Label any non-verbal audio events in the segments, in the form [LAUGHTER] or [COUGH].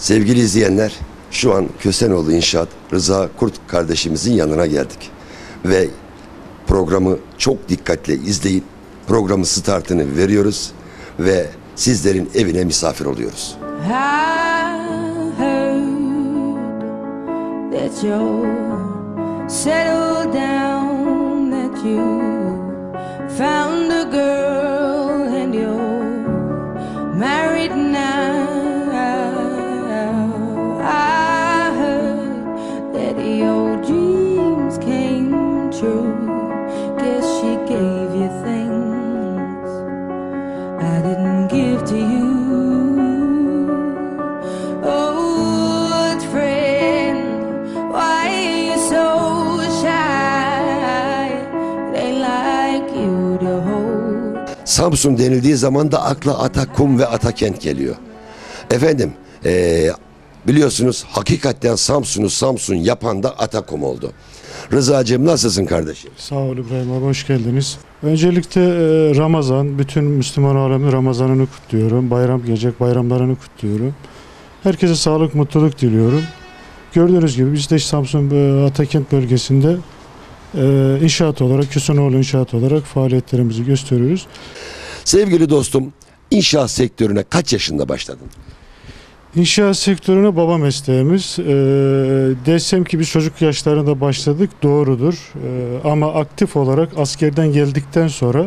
Sevgili izleyenler, şu an Kösenoğlu İnşaat Rıza Kurt kardeşimizin yanına geldik. Ve programı çok dikkatle izleyin. Programın startını veriyoruz ve sizlerin evine misafir oluyoruz. Found a girl Samsun denildiği zaman da akla Atakum ve Atakent geliyor. Efendim, eee, biliyorsunuz hakikaten Samsun'u Samsun yapan da Atakum oldu. Rıza'cığım nasılsın kardeşim? Sağ ol İbrahim abi hoş geldiniz. Öncelikle e, Ramazan, bütün Müslüman alemin Ramazan'ını kutluyorum. Bayram gelecek, bayramlarını kutluyorum. Herkese sağlık, mutluluk diliyorum. Gördüğünüz gibi biz de Samsun e, Atakent bölgesinde e, inşaat olarak, Küsünoğlu inşaat olarak faaliyetlerimizi gösteriyoruz. Sevgili dostum, inşaat sektörüne kaç yaşında başladın? İnşaat sektörüne baba mesleğimiz. E, desem ki biz çocuk yaşlarında başladık doğrudur. E, ama aktif olarak askerden geldikten sonra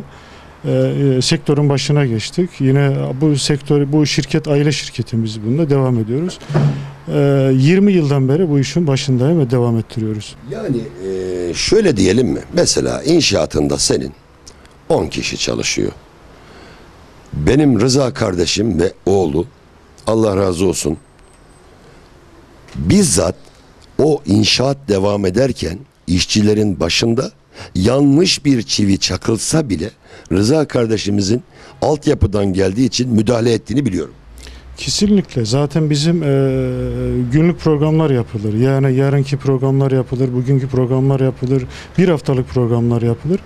e, e, sektörün başına geçtik. Yine bu sektör, bu şirket aile şirketimiz bunda devam ediyoruz. E, 20 yıldan beri bu işin başındayım ve devam ettiriyoruz. Yani eee, şöyle diyelim mi? Mesela inşaatında senin 10 kişi çalışıyor. Benim Rıza kardeşim ve oğlu Allah razı olsun bizzat o inşaat devam ederken işçilerin başında yanlış bir çivi çakılsa bile Rıza kardeşimizin altyapıdan geldiği için müdahale ettiğini biliyorum. Kesinlikle. Zaten bizim e, günlük programlar yapılır. Yani yarınki programlar yapılır, bugünkü programlar yapılır, bir haftalık programlar yapılır.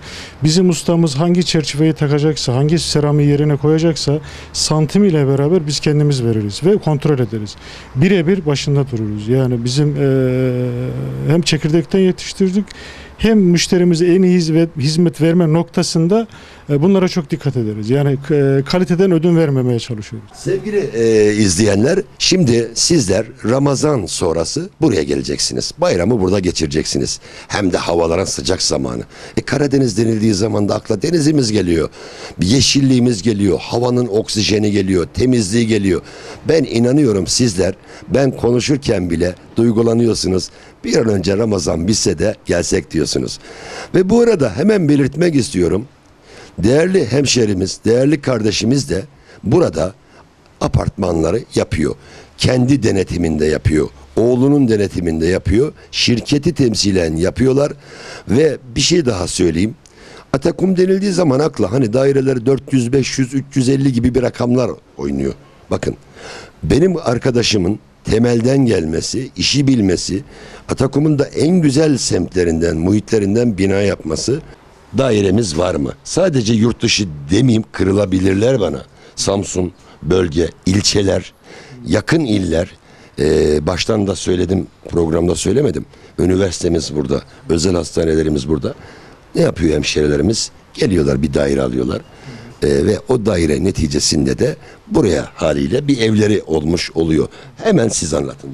Bizim ustamız hangi çerçeveyi takacaksa, hangi seramiği yerine koyacaksa santim ile beraber biz kendimiz veririz ve kontrol ederiz. Birebir başında dururuz. Yani bizim e, hem çekirdekten yetiştirdik hem müşterimize en iyi hizmet, hizmet verme noktasında bunlara çok dikkat ederiz. Yani e, kaliteden ödün vermemeye çalışıyoruz. Sevgili e, izleyenler, şimdi sizler Ramazan sonrası buraya geleceksiniz. Bayramı burada geçireceksiniz. Hem de havaların sıcak zamanı. E, Karadeniz denildiği zaman da akla denizimiz geliyor. Bir Yeşilliğimiz geliyor. Havanın oksijeni geliyor. Temizliği geliyor. Ben inanıyorum sizler, ben konuşurken bile duygulanıyorsunuz. Bir an önce Ramazan bitse de gelsek diyorsunuz. Ve bu arada hemen belirtmek istiyorum. Değerli hemşerimiz, değerli kardeşimiz de burada apartmanları yapıyor. Kendi denetiminde yapıyor. Oğlunun denetiminde yapıyor. Şirketi temsilen yapıyorlar. Ve bir şey daha söyleyeyim. Atakum denildiği zaman akla hani daireler 400, 500, 350 gibi bir rakamlar oynuyor. Bakın benim arkadaşımın temelden gelmesi, işi bilmesi, Atakum'un da en güzel semtlerinden, muhitlerinden bina yapması dairemiz var mı? Sadece yurt dışı demeyeyim kırılabilirler bana. Samsun, bölge, ilçeler, yakın iller. Ee, baştan da söyledim, programda söylemedim. Üniversitemiz burada, özel hastanelerimiz burada. Ne yapıyor hemşerilerimiz? Geliyorlar bir daire alıyorlar. Ee, ve o daire neticesinde de buraya haliyle bir evleri olmuş oluyor. Hemen siz anlatın.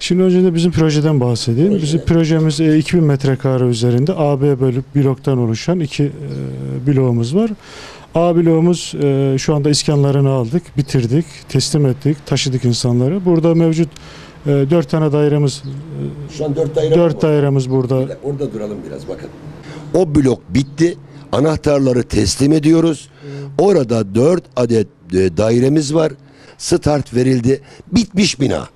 Şimdi önce de bizim projeden bahsedeyim. Bizim projemiz e, 2000 metrekare üzerinde AB bölüp bloktan oluşan iki e, bloğumuz var. A bloğumuz e, şu anda iskanlarını aldık, bitirdik, teslim ettik, taşıdık insanları. Burada mevcut e, dört tane dairemiz, Şu an dört daire dört dairemiz burada. Orada duralım biraz bakın. O blok bitti. Anahtarları teslim ediyoruz. Orada dört adet e, dairemiz var. Start verildi. Bitmiş bina.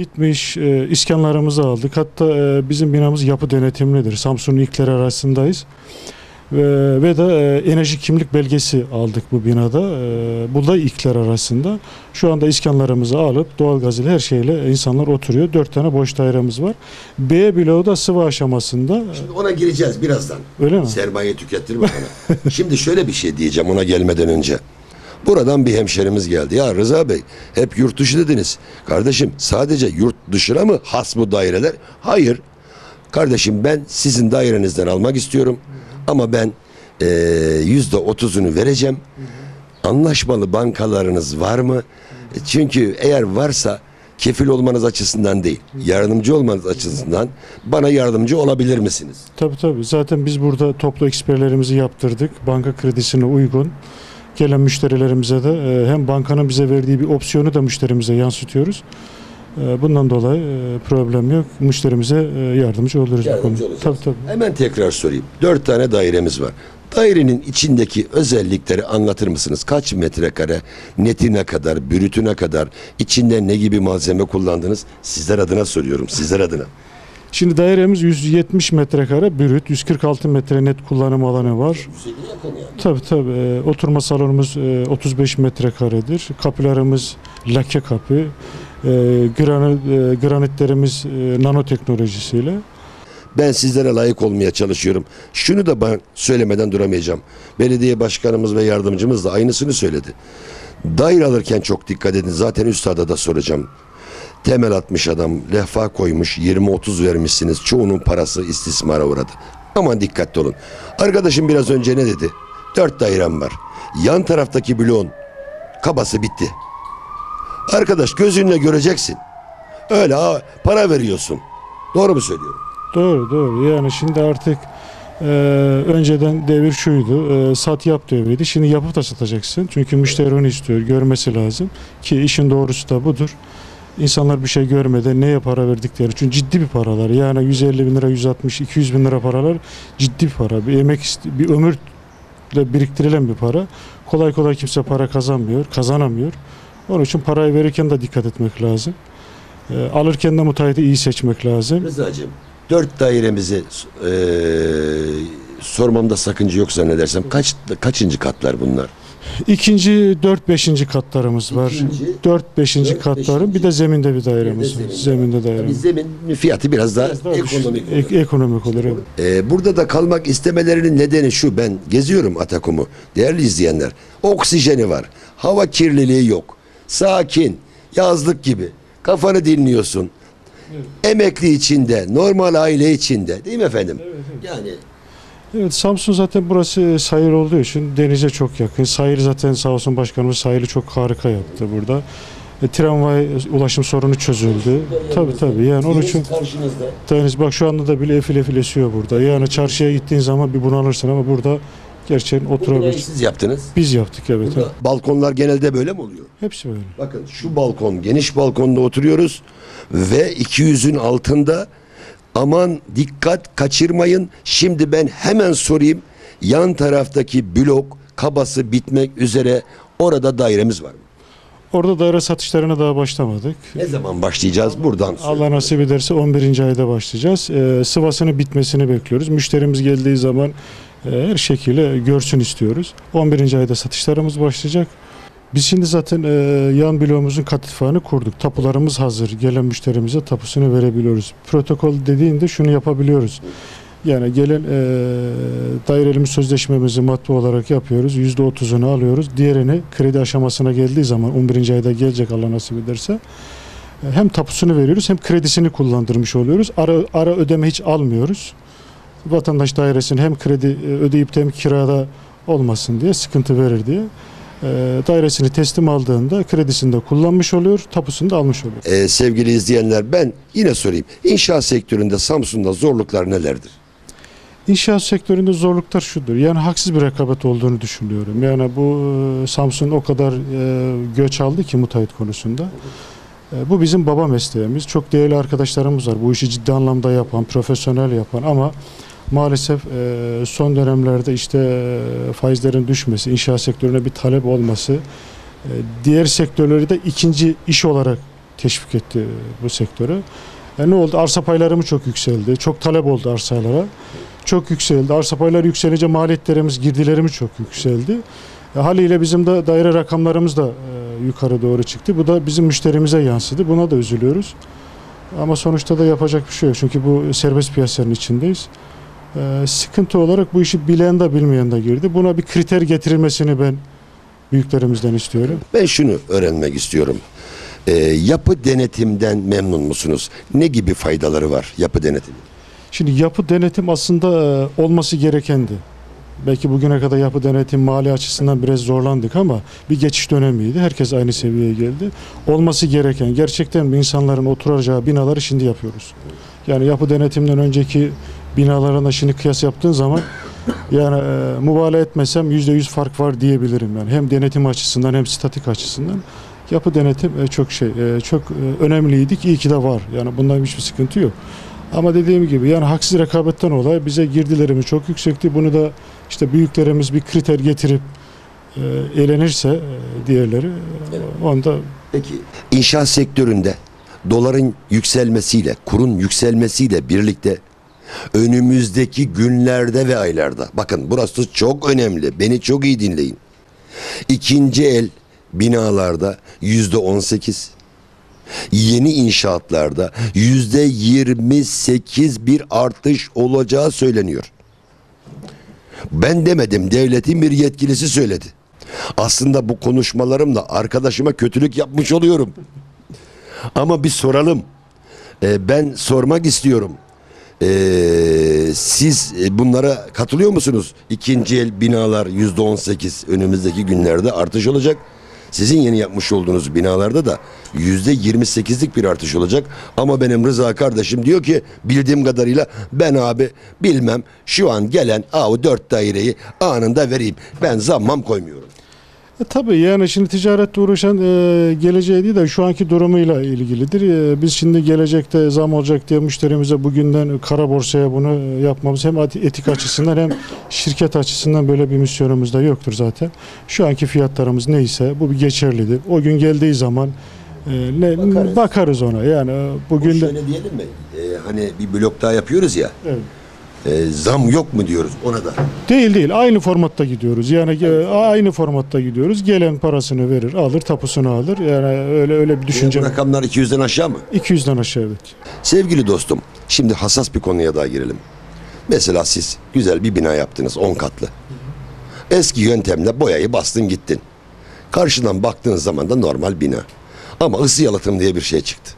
Bitmiş e, iskanlarımızı aldık. Hatta e, bizim binamız yapı denetimlidir. Samsun'un ilkleri arasındayız. Ve, ve de e, enerji kimlik belgesi aldık bu binada. E, bu da ilkler arasında. Şu anda iskanlarımızı alıp doğalgaz ile her şeyle insanlar oturuyor. Dört tane boş dairemiz var. B bloğu da sıvı aşamasında. Şimdi ona gireceğiz birazdan. Öyle mi? Sermaye tükettirme bana. Şimdi şöyle bir şey diyeceğim ona gelmeden önce. Buradan bir hemşerimiz geldi. Ya Rıza Bey hep yurt dışı dediniz. Kardeşim sadece yurt dışına mı has bu daireler? Hayır. Kardeşim ben sizin dairenizden almak istiyorum. Ama ben eee, yüzde otuzunu vereceğim. Anlaşmalı bankalarınız var mı? E, Çünkü eğer varsa kefil olmanız açısından değil, yardımcı olmanız açısından bana yardımcı olabilir misiniz? Tabii tabii. Zaten biz burada toplu eksperlerimizi yaptırdık. Banka kredisine uygun. Gelen müşterilerimize de e, hem bankanın bize verdiği bir opsiyonu da müşterimize yansıtıyoruz. E, Bundan dolayı e, problem yok. Müşterimize yardımcı oluruz. Yardımcı olacağız. Tabii tabii. Hemen tekrar sorayım. Dört tane dairemiz var. Dairenin içindeki özellikleri anlatır mısınız? Kaç metrekare, netine kadar, bürütüne kadar, içinde ne gibi malzeme kullandınız? Sizler adına soruyorum, sizler adına. Şimdi dairemiz 170 metrekare brüt, 146 metre net kullanım alanı var. Tabii tabii. E, Oturma salonumuz e, 35 metrekaredir. Kapılarımız lake kapı. E, Granit, e, granitlerimiz e, nanoteknolojisiyle. Ben sizlere layık olmaya çalışıyorum. Şunu da ben söylemeden duramayacağım. Belediye başkanımız ve yardımcımız da aynısını söyledi. Daire alırken çok dikkat edin. Zaten üstada da soracağım. Temel atmış adam, lehfa koymuş, 20-30 vermişsiniz. Çoğunun parası istismara uğradı. Aman dikkatli olun. Arkadaşım biraz önce ne dedi? Dört dairem var. Yan taraftaki bloğun kabası bitti. Arkadaş gözünle göreceksin. Öyle ha, para veriyorsun. Doğru mu söylüyorum? Doğru doğru. Yani şimdi artık e, önceden devir şuydu. E, sat yap devriydi. Şimdi yapıp da satacaksın. Çünkü müşteri onu istiyor. Görmesi lazım. Ki işin doğrusu da budur. İnsanlar bir şey görmeden neye para verdikleri için ciddi bir paralar. Yani 150 bin lira, 160, 200 bin lira paralar ciddi bir para. Bir emek, bir ömürle biriktirilen bir para. Kolay kolay kimse para kazanmıyor, kazanamıyor. Onun için parayı verirken de dikkat etmek lazım. E, alırken de müteahhiti iyi seçmek lazım. Rıza'cığım dört dairemizi eee sormamda sakınca yok zannedersem. Kaç, kaçıncı katlar bunlar? İkinci, dört, beşinci katlarımız var. İkinci, Dört, beşinci dört, katların bir beşinci. de zeminde bir dairemiz Bir var. de zeminde. Tabii dairemiz. zemin fiyatı biraz daha, Biraz daha ekonomik. düşük. Ek- ekonomik olur. evet. Ee, burada da kalmak istemelerinin nedeni şu. Ben geziyorum Atakum'u. Değerli izleyenler. Oksijeni var. Hava kirliliği yok. Sakin. Yazlık gibi. Kafanı dinliyorsun. Emekli içinde, normal aile içinde. Değil mi efendim? Yani Evet Samsun zaten burası Sayır olduğu için denize çok yakın. Sayır zaten sağ olsun başkanımız Sayır'ı çok harika yaptı burada. E, tramvay ulaşım sorunu çözüldü. Tabii tabii yani onun için karşınızda. deniz bak şu anda da bile efil efil esiyor burada. Yani çarşıya gittiğin zaman bir bunalırsın ama burada gerçekten oturabilir. siz yaptınız. Biz yaptık evet. evet. Balkonlar genelde böyle mi oluyor? Hepsi böyle. Bakın şu balkon, geniş balkonda oturuyoruz ve 200'ün altında aman dikkat kaçırmayın. Şimdi ben hemen sorayım. Yan taraftaki blok kabası bitmek üzere orada dairemiz var mı? Orada daire satışlarına daha başlamadık. Ne zaman başlayacağız buradan? Allah nasip ederse 11. ayda başlayacağız. Ee, sıvasını bitmesini bekliyoruz. Müşterimiz geldiği zaman e, her şekilde görsün istiyoruz. 11. ayda satışlarımız başlayacak. Biz şimdi zaten e, yan bloğumuzun kat itfaiını kurduk. Tapularımız hazır. Gelen müşterimize tapusunu verebiliyoruz. Protokol dediğinde şunu yapabiliyoruz. Yani gelen e, dairelimiz sözleşmemizi madde olarak yapıyoruz. %30'unu alıyoruz. Diğerini kredi aşamasına geldiği zaman 11. ayda gelecek Allah nasip ederse e, hem tapusunu veriyoruz hem kredisini kullandırmış oluyoruz. Ara, ara ödeme hiç almıyoruz. Vatandaş dairesini hem kredi e, ödeyip de hem kirada olmasın diye sıkıntı verir diye dairesini teslim aldığında kredisini de kullanmış oluyor, tapusunu da almış oluyor. Ee, sevgili izleyenler ben yine sorayım. İnşaat sektöründe Samsun'da zorluklar nelerdir? İnşaat sektöründe zorluklar şudur. Yani haksız bir rekabet olduğunu düşünüyorum. Yani bu e, Samsun o kadar e, göç aldı ki müteahhit konusunda. E, bu bizim baba mesleğimiz. Çok değerli arkadaşlarımız var. Bu işi ciddi anlamda yapan, profesyonel yapan ama maalesef e, son dönemlerde işte e, faizlerin düşmesi, inşaat sektörüne bir talep olması, e, diğer sektörleri de ikinci iş olarak teşvik etti bu sektöre. E, ne oldu? Arsa paylarımız çok yükseldi. Çok talep oldu arsalara. Çok yükseldi. Arsa payları yükselince maliyetlerimiz, girdilerimiz çok yükseldi. E, haliyle bizim de daire rakamlarımız da e, yukarı doğru çıktı. Bu da bizim müşterimize yansıdı. Buna da üzülüyoruz. Ama sonuçta da yapacak bir şey yok. Çünkü bu serbest piyasanın içindeyiz. E, sıkıntı olarak bu işi bilen de bilmeyen de girdi. Buna bir kriter getirilmesini ben büyüklerimizden istiyorum. Ben şunu öğrenmek istiyorum. Ee, yapı denetimden memnun musunuz? Ne gibi faydaları var yapı denetimi? Şimdi yapı denetim aslında e, olması gerekendi. Belki bugüne kadar yapı denetim mali açısından biraz zorlandık ama bir geçiş dönemiydi. Herkes aynı seviyeye geldi. Olması gereken gerçekten insanların oturacağı binaları şimdi yapıyoruz. Yani yapı denetimden önceki binalarına şimdi kıyas yaptığın zaman yani e, mübalağa etmesem %100 fark var diyebilirim yani. Hem denetim açısından hem statik açısından. Yapı denetim e, çok şey e, çok e, önemliydik. İyi ki de var. Yani bundan hiçbir sıkıntı yok. Ama dediğim gibi yani haksız rekabetten olay bize girdilerimiz çok yüksekti. Bunu da işte büyüklerimiz bir kriter getirip e, eğlenirse e, diğerleri e, onda Peki inşaat sektöründe doların yükselmesiyle, kurun yükselmesiyle birlikte önümüzdeki günlerde ve aylarda bakın burası çok önemli. Beni çok iyi dinleyin. İkinci el binalarda yüzde on sekiz, yeni inşaatlarda yüzde yirmi sekiz bir artış olacağı söyleniyor. Ben demedim, devletin bir yetkilisi söyledi. Aslında bu konuşmalarımla arkadaşıma kötülük yapmış oluyorum. Ama bir soralım. Ee, ben sormak istiyorum. Ee, siz e, bunlara katılıyor musunuz? İkinci el binalar yüzde on sekiz önümüzdeki günlerde artış olacak. Sizin yeni yapmış olduğunuz binalarda da yüzde yirmi sekizlik bir artış olacak. Ama benim Rıza kardeşim diyor ki bildiğim kadarıyla ben abi bilmem şu an gelen o dört daireyi anında vereyim. Ben zammam koymuyorum. E, tabii yani şimdi ticaretle uğraşan e, geleceği değil de şu anki durumuyla ilgilidir. E, biz şimdi gelecekte zam olacak diye müşterimize bugünden kara borsaya bunu e, yapmamız hem etik açısından hem şirket açısından böyle bir misyonumuz da yoktur zaten. Şu anki fiyatlarımız neyse bu bir geçerlidir. O gün geldiği zaman e, ne, Bakarız. bakarız. ona. Yani e, bugün de Şöyle diyelim mi? Ee, hani bir blok daha yapıyoruz ya. Evet. E, zam yok mu diyoruz ona da. Değil değil. Aynı formatta gidiyoruz. Yani e, aynı formatta gidiyoruz. Gelen parasını verir, alır, tapusunu alır. Yani öyle öyle bir Bu düşünce. rakamlar 200'den aşağı mı? 200'den aşağı evet. Sevgili dostum, şimdi hassas bir konuya daha girelim. Mesela siz güzel bir bina yaptınız 10 katlı. Eski yöntemle boyayı bastın gittin. Karşıdan baktığın zaman da normal bina. Ama ısı yalıtım diye bir şey çıktı.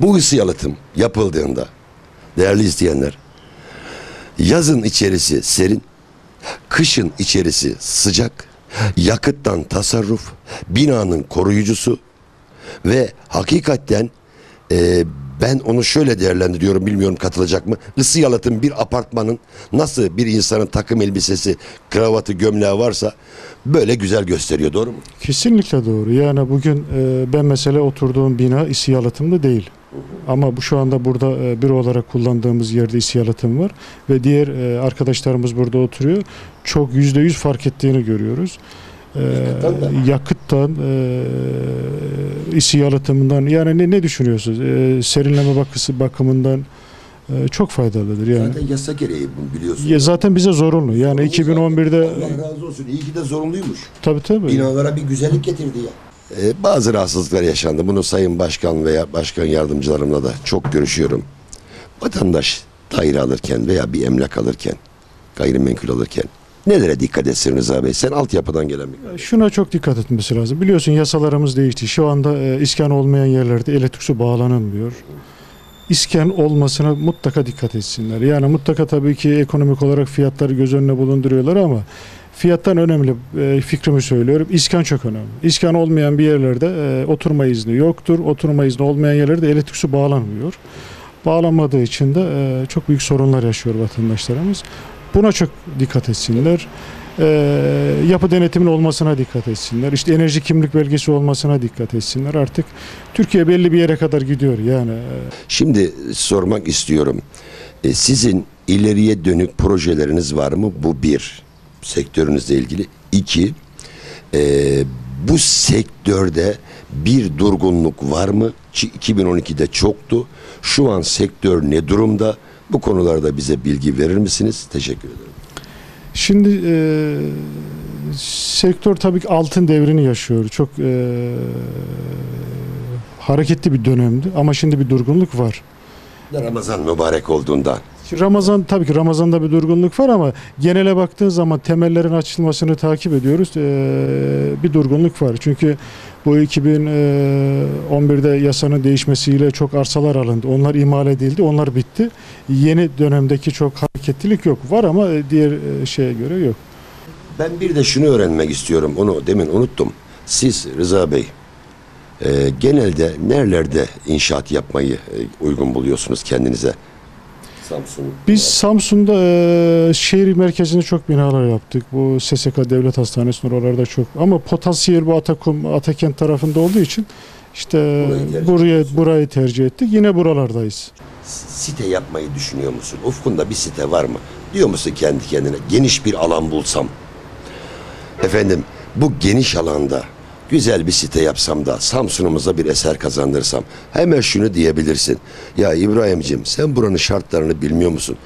Bu ısı yalıtım yapıldığında değerli izleyenler yazın içerisi serin, kışın içerisi sıcak, yakıttan tasarruf, binanın koruyucusu ve hakikaten e, ben onu şöyle değerlendiriyorum bilmiyorum katılacak mı? Isı yalıtım bir apartmanın nasıl bir insanın takım elbisesi, kravatı, gömleği varsa böyle güzel gösteriyor doğru mu? Kesinlikle doğru. Yani bugün e, ben mesela oturduğum bina isi yalıtımlı değil. Ama bu şu anda burada e, büro olarak kullandığımız yerde isi yalıtım var ve diğer e, arkadaşlarımız burada oturuyor. Çok yüzde yüz fark ettiğini görüyoruz. E, Yakıttan e, isi yalıtımından yani ne, ne düşünüyorsunuz? E, serinleme bakısı bakımından e, çok faydalıdır yani. Zaten yasa gereği bunu biliyorsun. Ya zaten bize zorunlu. Yani 2011'de Allah razı olsun iyi ki de zorunluymuş. tabii tabii. Binalara bir güzellik getirdi ya. Ee, bazı rahatsızlıklar yaşandı. Bunu Sayın Başkan veya Başkan Yardımcılarımla da çok görüşüyorum. Vatandaş daire alırken veya bir emlak alırken, gayrimenkul alırken nelere dikkat etsin Rıza Bey? Sen altyapıdan gelen bir Şuna çok dikkat etmesi lazım. Biliyorsun yasalarımız değişti. Şu anda e, iskan olmayan yerlerde elektrik su bağlanamıyor. İskan olmasına mutlaka dikkat etsinler. Yani mutlaka tabii ki ekonomik olarak fiyatları göz önüne bulunduruyorlar ama fiyattan önemli e, fikrimi söylüyorum. İskan çok önemli. İskan olmayan bir yerlerde e, oturma izni yoktur. Oturma izni olmayan yerlerde elektrik su bağlanmıyor. Bağlanmadığı için de e, çok büyük sorunlar yaşıyor vatandaşlarımız. Buna çok dikkat etsinler. Yapı denetiminin olmasına dikkat etsinler. İşte enerji kimlik belgesi olmasına dikkat etsinler. Artık Türkiye belli bir yere kadar gidiyor yani. Şimdi sormak istiyorum. Sizin ileriye dönük projeleriniz var mı? Bu bir. Sektörünüzle ilgili. İki. e, bu sektörde bir durgunluk var mı? Ki 2012'de çoktu. Şu an sektör ne durumda? Bu konularda bize bilgi verir misiniz? Teşekkür ederim. Şimdi e, sektör tabii ki altın devrini yaşıyor. Çok e, hareketli bir dönemdi ama şimdi bir durgunluk var. Ramazan mübarek olduğundan Ramazan tabii ki Ramazan'da bir durgunluk var ama genele baktığın zaman temellerin açılmasını takip ediyoruz. Ee, bir durgunluk var. Çünkü bu 2011'de yasanın değişmesiyle çok arsalar alındı. Onlar imal edildi. Onlar bitti. Yeni dönemdeki çok hareketlilik yok. Var ama diğer e, şeye göre yok. Ben bir de şunu öğrenmek istiyorum. Onu demin unuttum. Siz Rıza Bey e, genelde nerelerde inşaat yapmayı e, uygun buluyorsunuz kendinize? Samsun. Biz Samsun'da e, şehir merkezinde çok binalar yaptık. Bu SSK Devlet Hastanesi'nin oralarda çok. Ama potansiyel bu Atakum, Atakent tarafında olduğu için işte Burayı tercih buraya burayı tercih ettik. Yine buralardayız. site yapmayı düşünüyor musun? Ufkunda bir site var mı? Diyor musun kendi kendine geniş bir alan bulsam? Efendim bu geniş alanda güzel bir site yapsam da Samsun'umuza bir eser kazandırsam hemen şunu diyebilirsin. Ya İbrahim'cim sen buranın şartlarını bilmiyor musun?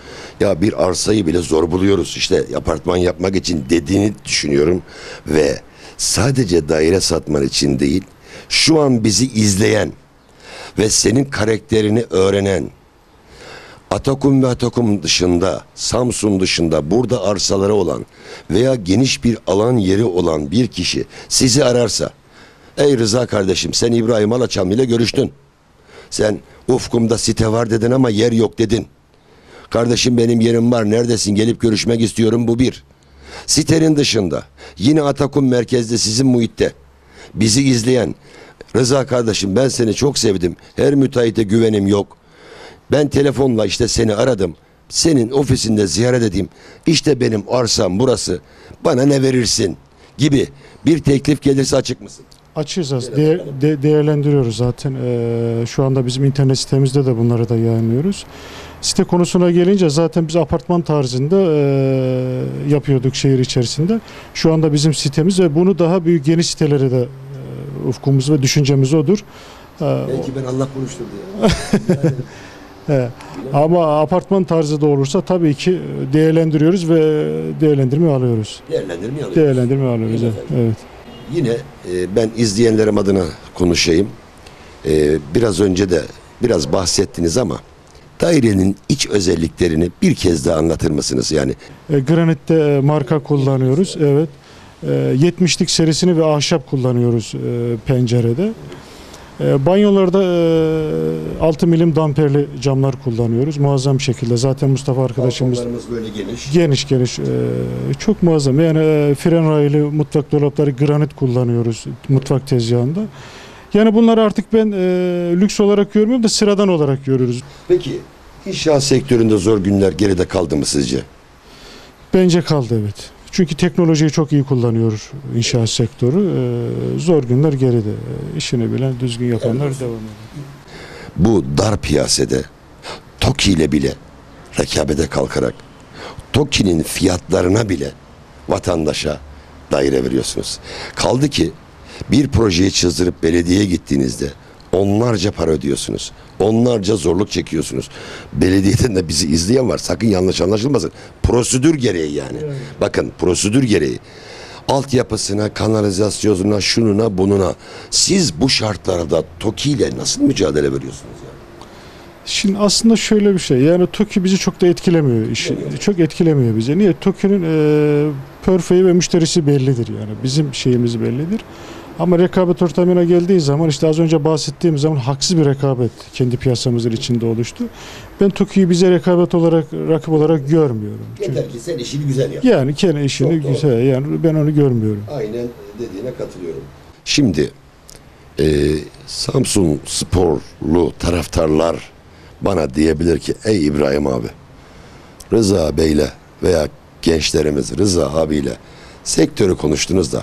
Ya bir arsayı bile zor buluyoruz işte apartman yapmak için dediğini düşünüyorum ve sadece daire satman için değil şu an bizi izleyen ve senin karakterini öğrenen Atakum ve Atakum dışında, Samsun dışında burada arsaları olan veya geniş bir alan yeri olan bir kişi sizi ararsa Ey Rıza kardeşim sen İbrahim Alaçam ile görüştün. Sen ufkumda site var dedin ama yer yok dedin. Kardeşim benim yerim var neredesin gelip görüşmek istiyorum bu bir. Sitenin dışında yine Atakum merkezde sizin muhitte bizi izleyen Rıza kardeşim ben seni çok sevdim. Her müteahhite güvenim yok. Ben telefonla işte seni aradım. Senin ofisinde ziyaret edeyim. İşte benim arsam burası. Bana ne verirsin? Gibi bir teklif gelirse açık mısın? Açığız az. De- değerlendiriyoruz zaten. Ee, şu anda bizim internet sitemizde de bunları da yayınlıyoruz. Site konusuna gelince zaten biz apartman tarzında e, yapıyorduk şehir içerisinde. Şu anda bizim sitemiz ve bunu daha büyük geniş sitelere de e, ufkumuz ve düşüncemiz odur. Ee, Belki ben Allah konuşturdu ya. [LAUGHS] He. Ama apartman tarzı da olursa tabii ki değerlendiriyoruz ve değerlendirme alıyoruz. Değerlendirme alıyoruz. Değerlendirme alıyoruz. Evet. Yine e, ben izleyenlerim adına konuşayım. E, biraz önce de biraz bahsettiniz ama dairenin iç özelliklerini bir kez daha anlatır mısınız? Yani E, Granit'te marka kullanıyoruz. Evet. E, 70'lik serisini ve ahşap kullanıyoruz e, pencerede. E, banyolarda e, 6 milim damperli camlar kullanıyoruz. Muazzam şekilde. Zaten Mustafa arkadaşımız balkonlarımız böyle geniş. geniş geniş. e, çok muazzam. Yani e, fren raylı mutfak dolapları granit kullanıyoruz mutfak tezgahında. Yani bunları artık ben e, lüks olarak görmüyorum da sıradan olarak görüyoruz. Peki inşaat sektöründe zor günler geride kaldı mı sizce? Bence kaldı evet. Çünkü teknolojiyi çok iyi kullanıyor inşaat sektörü. Ee, zor günler geride. Ee, işini bilen, düzgün yapanlar devam ediyor. bu dar piyasada TOKİ ile bile rekabete kalkarak TOKİ'nin fiyatlarına bile vatandaşa daire veriyorsunuz. Kaldı ki bir projeyi çizdırıp belediyeye gittiğinizde onlarca para ödüyorsunuz. Onlarca zorluk çekiyorsunuz. Belediyeden de bizi izleyen var. Sakın yanlış anlaşılmasın. Prosedür gereği yani. Bakın prosedür gereği. Altyapısına, kanalizasyonuna, şununa, bununa. Siz bu şartlarda TOKİ ile nasıl mücadele veriyorsunuz? ya? Şimdi aslında şöyle bir şey. Yani TOKİ bizi çok da etkilemiyor. işi. Çok etkilemiyor bizi. Niye? TOKİ'nin e, perfeyi ve müşterisi bellidir yani. Bizim şeyimiz bellidir. Ama rekabet ortamına geldiği zaman işte az önce bahsettiğim zaman haksız bir rekabet kendi piyasamızın içinde oluştu. Ben TOKİ'yi bize rekabet olarak, rakip olarak görmüyorum. Çünkü- Yeter ki sen işini güzel yap. Yani kendi işini Çok doğru. güzel. Yani ben onu görmüyorum. Aynen dediğine katılıyorum. Şimdi e, Samsun sporlu taraftarlar bana diyebilir ki ey İbrahim abi Rıza Bey'le veya gençlerimiz Rıza abiyle sektörü konuştunuz da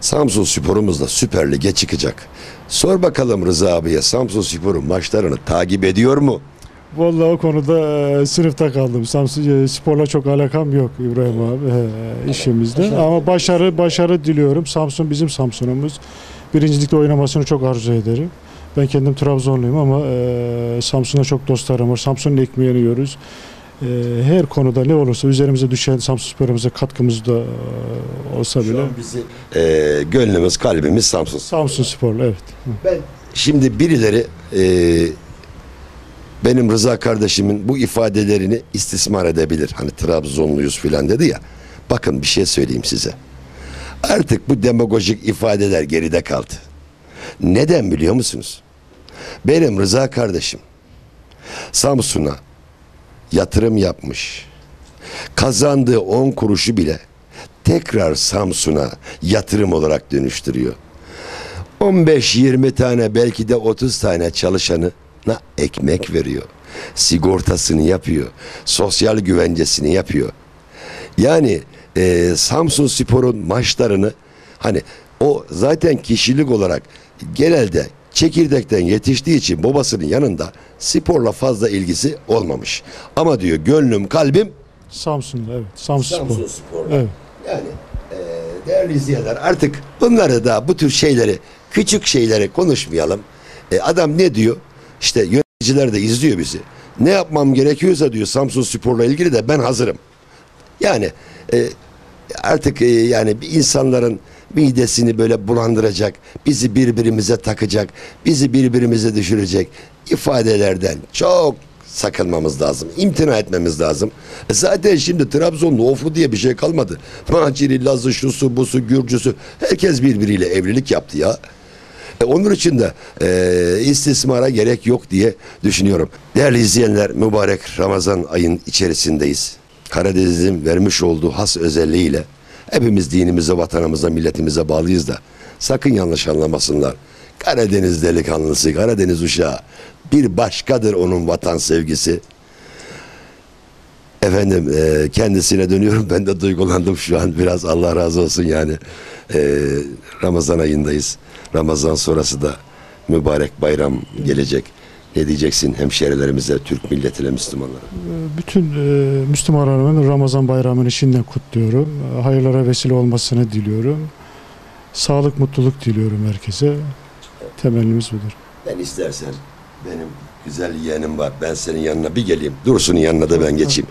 Samsun sporumuz da Süper Lig'e çıkacak. Sor bakalım Rıza abiye Samsun sporun maçlarını takip ediyor mu? Vallahi o konuda e, sınıfta kaldım. Samsun e, sporla çok alakam yok İbrahim abi e, işimizde. Ama başarı başarı diliyorum. Samsun bizim Samsun'umuz. Birincilikte oynamasını çok arzu ederim. Ben kendim Trabzonluyum ama e, Samsun'da çok dostlarım var. Samsun'un ekmeğini yiyoruz. E, her konuda ne olursa üzerimize düşen Samsun sporumuza katkımız da e, olsa bile. bizi e, gönlümüz kalbimiz Samsun. Samsun sporlu evet. Ben şimdi birileri e, benim Rıza kardeşimin bu ifadelerini istismar edebilir. Hani Trabzonluyuz filan dedi ya. Bakın bir şey söyleyeyim size. Artık bu demagojik ifadeler geride kaldı. Neden biliyor musunuz? Benim Rıza kardeşim Samsun'a yatırım yapmış. Kazandığı 10 kuruşu bile tekrar Samsun'a yatırım olarak dönüştürüyor. 15-20 tane belki de 30 tane çalışanına ekmek veriyor. Sigortasını yapıyor. Sosyal güvencesini yapıyor. Yani e, Samsun Spor'un maçlarını hani o zaten kişilik olarak genelde çekirdekten yetiştiği için babasının yanında sporla fazla ilgisi olmamış. Ama diyor gönlüm kalbim Samsun'da evet. Samsun, Spor. Spor'la. Evet. Yani e, değerli izleyenler artık bunları da bu tür şeyleri küçük şeyleri konuşmayalım. E, adam ne diyor? İşte yöneticiler de izliyor bizi. Ne yapmam gerekiyorsa diyor Samsun Spor'la ilgili de ben hazırım. Yani e, artık e, yani bir insanların midesini böyle bulandıracak, bizi birbirimize takacak, bizi birbirimize düşürecek ifadelerden çok sakınmamız lazım. imtina etmemiz lazım. E zaten şimdi Trabzon'da ofu diye bir şey kalmadı. Maciri, Lazı, şusu, busu, Gürcüsü herkes birbiriyle evlilik yaptı ya. E, onun için de e, istismara gerek yok diye düşünüyorum. Değerli izleyenler mübarek Ramazan ayın içerisindeyiz. Karadeniz'in vermiş olduğu has özelliğiyle hepimiz dinimize, vatanımıza, milletimize bağlıyız da sakın yanlış anlamasınlar. Karadeniz delikanlısı, Karadeniz uşağı bir başkadır onun vatan sevgisi. Efendim e, kendisine dönüyorum. Ben de duygulandım şu an. Biraz Allah razı olsun yani. E, Ramazan ayındayız. Ramazan sonrası da mübarek bayram gelecek ne diyeceksin hemşerilerimize Türk milletine Müslümanlara Bütün e, Müslümanların Ramazan bayramını şimdiden kutluyorum. Hayırlara vesile olmasını diliyorum. Sağlık, mutluluk diliyorum herkese. Temennimiz budur. ben istersen benim güzel yeğenim var ben senin yanına bir geleyim Dursun'un yanına da ben geçeyim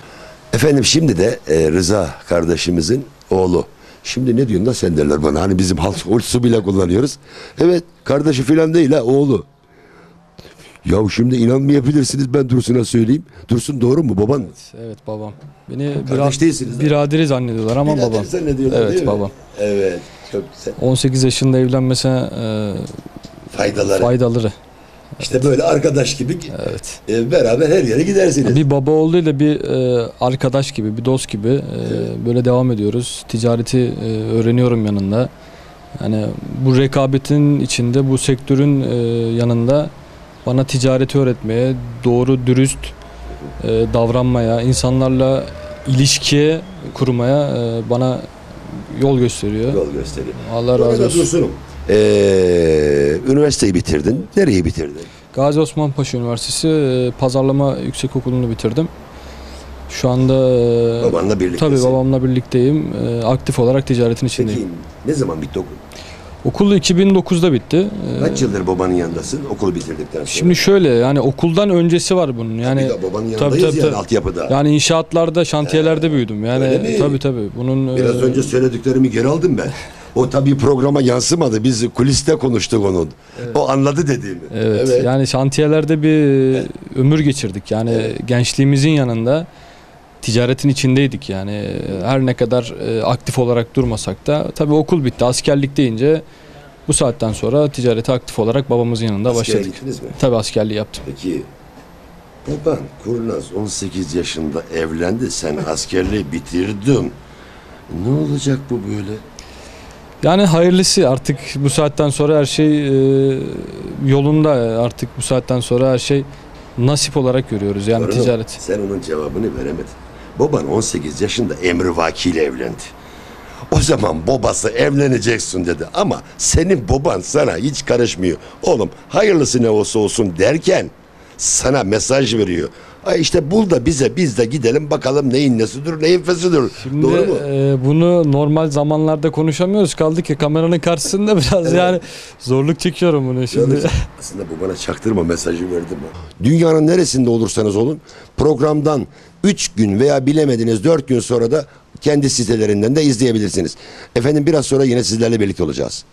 efendim şimdi de e, Rıza kardeşimizin oğlu Şimdi ne diyorsun da sen derler bana hani bizim halk su bile kullanıyoruz. Evet kardeşi filan değil ha oğlu. Ya şimdi inanmayabilirsiniz ben Dursun'a söyleyeyim. Dursun doğru mu baban? Evet babam. Beni Kardeş değilsiniz biraderi zannediyorlar ama Birader babam. zannediyorlar Evet değil mi? babam. Evet çok güzel. 18 yaşında evlenmesine e, Faydaları. faydaları. İşte böyle arkadaş gibi Evet. e, beraber her yere gidersiniz. Bir baba olduğuyla bir e, arkadaş gibi, bir dost gibi e, böyle devam ediyoruz. Ticareti e, öğreniyorum yanında. Yani bu rekabetin içinde, bu sektörün e, yanında bana ticareti öğretmeye, doğru dürüst e, davranmaya, insanlarla ilişkiye kurmaya e, bana yol gösteriyor. Yol gösteriyor. Allah razı olsun. Dursun'um. Ee, üniversiteyi bitirdin. Nereyi bitirdin? Gazi Osman Paşa Üniversitesi e, Pazarlama Yüksekokulu'nu bitirdim. Şu anda e, Babanla birliktesin. tabii babamla birlikteyim. E, Aktif olarak ticaretin içindeyim. Peki ne zaman bitti okul? Okul 2009'da bitti. E, Kaç yıldır babanın yanındasın okulu bitirdikten sonra? Şimdi şöyle yani okuldan öncesi var bunun. Yani de babanın tabii, yanındayız tabii, yani tabii. altyapıda. yani inşaatlarda, şantiyelerde büyüdüm. öyle mi? Yani tabii tabii. Bunun Biraz e, önce söylediklerimi geri aldım ben. [LAUGHS] O tabii programa yansımadı. Biz kuliste konuştuk onun. O anladı dediğimi. Evet, yani şantiyelerde bir ömür geçirdik. Yani gençliğimizin yanında ticaretin içindeydik. Yani her ne kadar e, aktif olarak durmasak da tabii okul bitti. Askerlik deyince bu saatten sonra ticarete aktif olarak babamızın yanında Askere başladık. gittiniz mi? Tabii askerliği yaptım. Peki baban Kurnaz 18 yaşında evlendi. Sen askerliği bitirdin. Ne olacak bu böyle? Yani hayırlısı artık bu saatten sonra her şey e, yolunda artık bu saatten sonra her şey nasip olarak görüyoruz yani Torunum, ticaret. Sen onun cevabını veremedin. Baban 18 yaşında emri vakiyle evlendi. O zaman babası evleneceksin dedi ama senin baban sana hiç karışmıyor. Oğlum hayırlısı ne olsa olsun derken sana mesaj veriyor. Ay işte bul da bize biz de gidelim bakalım neyin nesidir neyin fesidir. Şimdi Doğru mu? e, bunu normal zamanlarda konuşamıyoruz. Kaldı ki kameranın karşısında biraz Evet. yani zorluk çekiyorum bunu şimdi. Yalnız aslında bu bana çaktırma mesajı verdi mi? Dünyanın neresinde olursanız olun programdan 3 gün veya bilemediniz 4 gün sonra da kendi sitelerinden de izleyebilirsiniz. Efendim biraz sonra yine sizlerle birlikte olacağız.